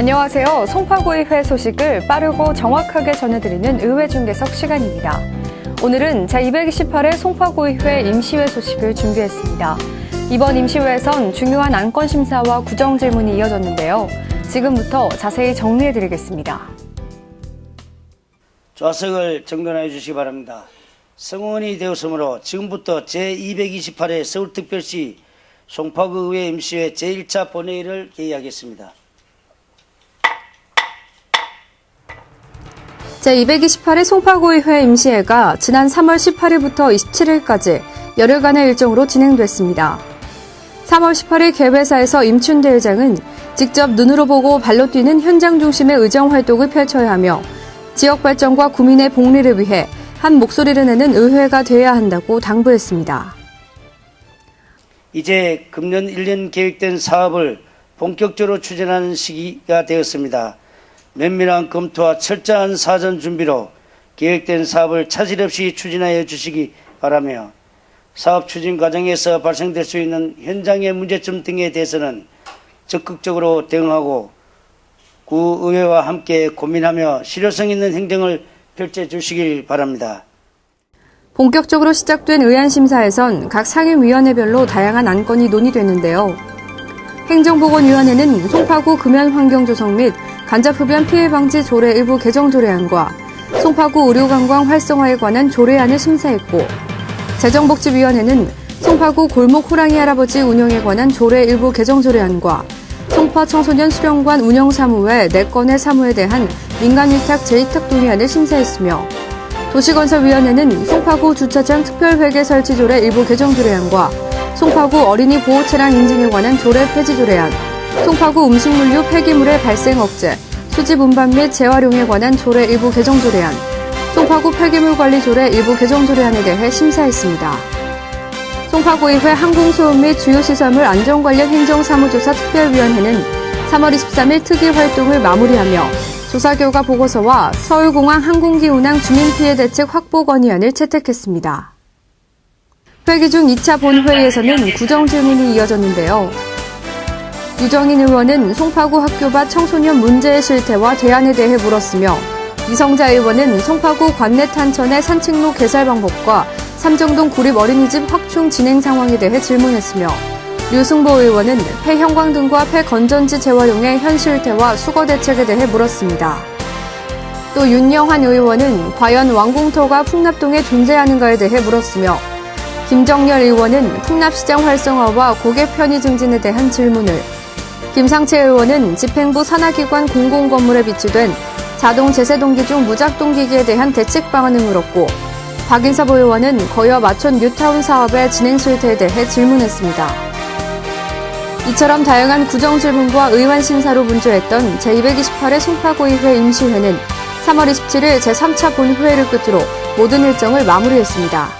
안녕하세요. 송파구의회 소식을 빠르고 정확하게 전해드리는 의회 중계석 시간입니다. 오늘은 제228회 송파구의회 임시회 소식을 준비했습니다. 이번 임시회에선 중요한 안건 심사와 구정 질문이 이어졌는데요. 지금부터 자세히 정리해드리겠습니다. 좌석을 정돈해 주시기 바랍니다. 성원이 되었으므로 지금부터 제228회 서울특별시 송파구 의회 임시회 제1차 본회의를 개의하겠습니다. 제228회 송파구의회 임시회가 지난 3월 18일부터 27일까지 열흘간의 일정으로 진행됐습니다. 3월 18일 개회사에서 임춘대 의장은 직접 눈으로 보고 발로 뛰는 현장 중심의 의정 활동을 펼쳐야 하며 지역 발전과 구민의 복리를 위해 한 목소리를 내는 의회가 되어야 한다고 당부했습니다. 이제 금년 1년 계획된 사업을 본격적으로 추진하는 시기가 되었습니다. 면밀한 검토와 철저한 사전 준비로 계획된 사업을 차질 없이 추진하여 주시기 바라며 사업 추진 과정에서 발생될 수 있는 현장의 문제점 등에 대해서는 적극적으로 대응하고 구의회와 함께 고민하며 실효성 있는 행정을 펼쳐 주시길 바랍니다. 본격적으로 시작된 의안심사에선 각 상임위원회별로 다양한 안건이 논의됐는데요. 행정보건위원회는 송파구 금연환경 조성 및 간접흡연 피해 방지 조례 일부 개정 조례안과 송파구 의료관광 활성화에 관한 조례안을 심사했고 재정복지위원회는 송파구 골목 호랑이 할아버지 운영에 관한 조례 일부 개정 조례안과 송파 청소년 수련관 운영 사무회 4건의 사무에 대한 민간 위탁 재위탁 동의안을 심사했으며 도시건설위원회는 송파구 주차장 특별회계 설치 조례 일부 개정 조례안과 송파구 어린이 보호 차량 인증에 관한 조례 폐지 조례안, 송파구 음식물류 폐기물의 발생 억제, 수집 운반 및 재활용에 관한 조례 일부 개정 조례안, 송파구 폐기물 관리 조례 일부 개정 조례안에 대해 심사했습니다. 송파구의회 항공소음 및 주요시설물 안전 관련 행정사무조사 특별위원회는 3월 23일 특위 활동을 마무리하며 조사 결과 보고서와 서울공항 항공기 운항 주민 피해 대책 확보 건의안을 채택했습니다. 회기 중 2차 본회의에서는 구정 질문이 이어졌는데요. 유정인 의원은 송파구 학교 밖 청소년 문제의 실태와 대안에 대해 물었으며 이성자 의원은 송파구 관내 탄천의 산책로 개설 방법과 삼정동 구립 어린이집 확충 진행 상황에 대해 질문했으며 류승보 의원은 폐형광 등과 폐건전지 재활용의 현 실태와 수거 대책에 대해 물었습니다. 또 윤영환 의원은 과연 왕궁터가 풍납동에 존재하는가에 대해 물었으며 김정열 의원은 풍납시장 활성화와 고객 편의 증진에 대한 질문을 김상채 의원은 집행부 산하기관 공공건물에 비치된 자동 제세동기 중 무작동기기에 대한 대책 방안을 물었고 박인섭 의원은 거여 마촌 뉴타운 사업의 진행 실태에 대해 질문했습니다. 이처럼 다양한 구정 질문과 의원 심사로 분주했던 제228회 송파구의회 임시회는 3월 27일 제3차 본회의를 끝으로 모든 일정을 마무리했습니다.